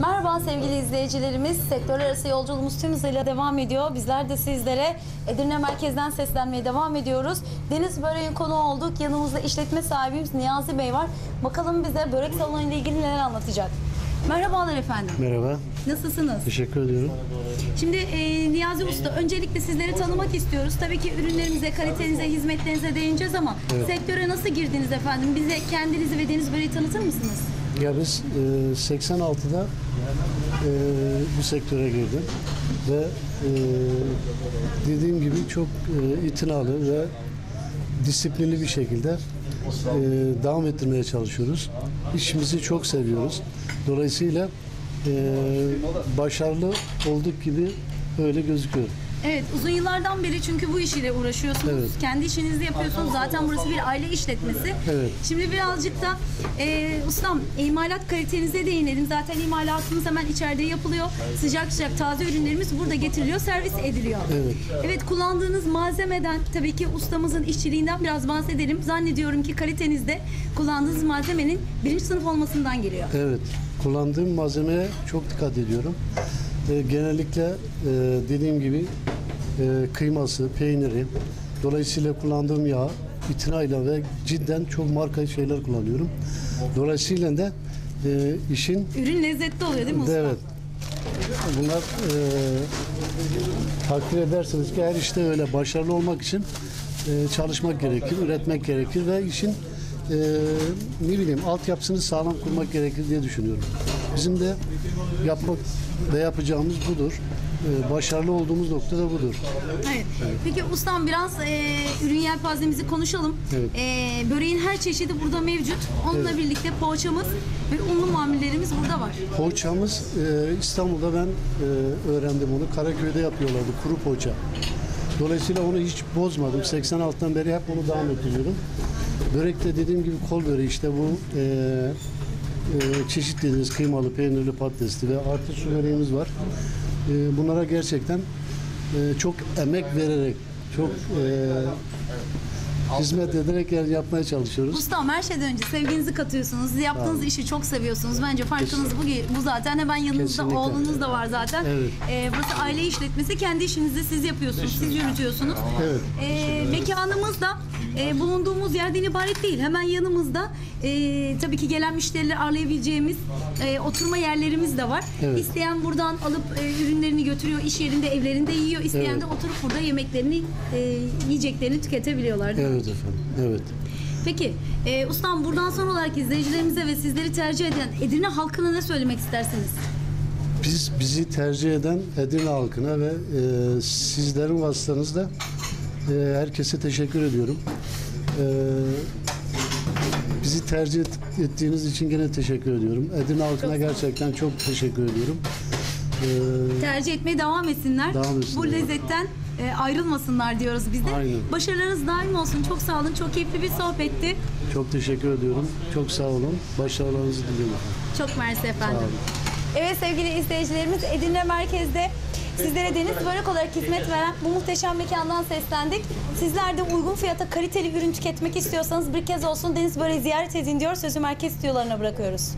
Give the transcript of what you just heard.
Merhaba sevgili izleyicilerimiz. Sektörler arası yolculuğumuz tüm hızıyla devam ediyor. Bizler de sizlere Edirne merkezden seslenmeye devam ediyoruz. Deniz Böreğin konu olduk. Yanımızda işletme sahibimiz Niyazi Bey var. Bakalım bize börek salonu ile ilgili neler anlatacak. Merhabalar efendim. Merhaba, Nasılsınız? teşekkür ediyorum. Şimdi e, Niyazi Usta öncelikle sizleri tanımak istiyoruz. Tabii ki ürünlerinize, kalitenize, hizmetlerinize değineceğiz ama Evet. sektöre nasıl girdiniz efendim? Bize kendinizi ve Deniz Böreği tanıtır mısınız? Ya biz e, 86'da e, bu sektöre girdim ve e, dediğim gibi çok e, itinalı ve disiplinli bir şekilde e, devam ettirmeye çalışıyoruz. İşimizi çok seviyoruz. Dolayısıyla e, başarılı olduk gibi öyle gözüküyor. Evet uzun yıllardan beri çünkü bu iş ile uğraşıyorsunuz. Evet. Kendi işinizi yapıyorsunuz. Zaten burası bir aile işletmesi. Evet. Şimdi birazcık da e, ustam imalat kalitenize değinelim. Zaten imalatımız hemen içeride yapılıyor. Sıcak sıcak taze ürünlerimiz burada getiriliyor, servis ediliyor. Evet. Evet kullandığınız malzemeden tabii ki ustamızın işçiliğinden biraz bahsedelim. Zannediyorum ki kalitenizde kullandığınız malzemenin birinci sınıf olmasından geliyor. Evet, kullandığım malzemeye çok dikkat ediyorum. E, genellikle e, dediğim gibi e, kıyması, peyniri, dolayısıyla kullandığım yağ itinayla ve cidden çok marka şeyler kullanıyorum. Dolayısıyla da e, işin Ürün lezzetli oluyor değil mi usta? evet bunlar e, takdir edersiniz ki her işte öyle başarılı olmak için e, çalışmak gerekir, üretmek gerekir ve işin e, ne bileyim altyapısını sağlam kurmak gerekir diye düşünüyorum. Bizim de yapmak ve yapacağımız budur. E, başarılı olduğumuz nokta da budur. Evet. Peki ustam biraz e, ürün yelpazemizi konuşalım. Evet. E, böreğin her çeşidi burada mevcut. Onunla Evet. birlikte poğaçamız ve unlu mamullerimiz burada var. Poğaçamız e, İstanbul'da ben e, öğrendim onu. Karaköy'de yapıyorlardı kuru poğaça. Dolayısıyla onu hiç bozmadım. 86'dan beri hep onu devam ettiriyorum. Börek de dediğim gibi kol böreği işte bu e, e, çeşit dediğiniz kıymalı, peynirli, patatesli ve artı su böreğimiz var. E, bunlara gerçekten e, çok emek vererek, çok e, hizmet ederek yapmaya çalışıyoruz. Ustam her şeyden önce sevginizi katıyorsunuz. Siz yaptığınız işi çok seviyorsunuz. Bence farkınız bu, bu zaten. Hemen yanınızda Kesinlikle. oğlunuz da var zaten. Evet. E, burası aile işletmesi. Kendi işinizi siz yapıyorsunuz. Siz yürütüyorsunuz. Evet. E, mekanımız da e, bulunduğumuz yerden ibaret değil. Hemen yanımızda e, tabii ki gelen müşterileri ağırlayabileceğimiz e, oturma yerlerimiz de var. Evet. İsteyen buradan alıp e, ürünlerini götürüyor. iş yerinde, evlerinde yiyor. İsteyen Evet. de oturup burada yemeklerini, e, yiyeceklerini tüketebiliyorlar. değil mi? Evet efendim, evet. Peki e, ustam buradan son olarak izleyicilerimize ve sizleri tercih eden Edirne halkına ne söylemek istersiniz? Biz bizi tercih eden Edirne halkına ve e, sizlerin vasıtanızda e, herkese teşekkür ediyorum. E, bizi tercih et- ettiğiniz için gene teşekkür ediyorum. Edirne halkına gerçekten çok teşekkür ediyorum. E, Tercih etmeye devam etsinler. Devam etsinler. Bu lezzetten e, ayrılmasınlar diyoruz biz de. Aynen. Başarılarınız daim olsun. Çok sağ olun. Çok keyifli bir sohbetti. çok teşekkür ediyorum. Çok sağ olun. Başarılarınızı diliyorum. Çok mersi efendim. olun. Evet sevgili izleyicilerimiz Edirne merkezde sizlere deniz börek olarak hizmet veren bu muhteşem mekandan seslendik. Sizler de uygun fiyata kaliteli ürün tüketmek istiyorsanız bir kez olsun deniz böreği ziyaret edin diyor. Sözü merkez stüdyolarına bırakıyoruz.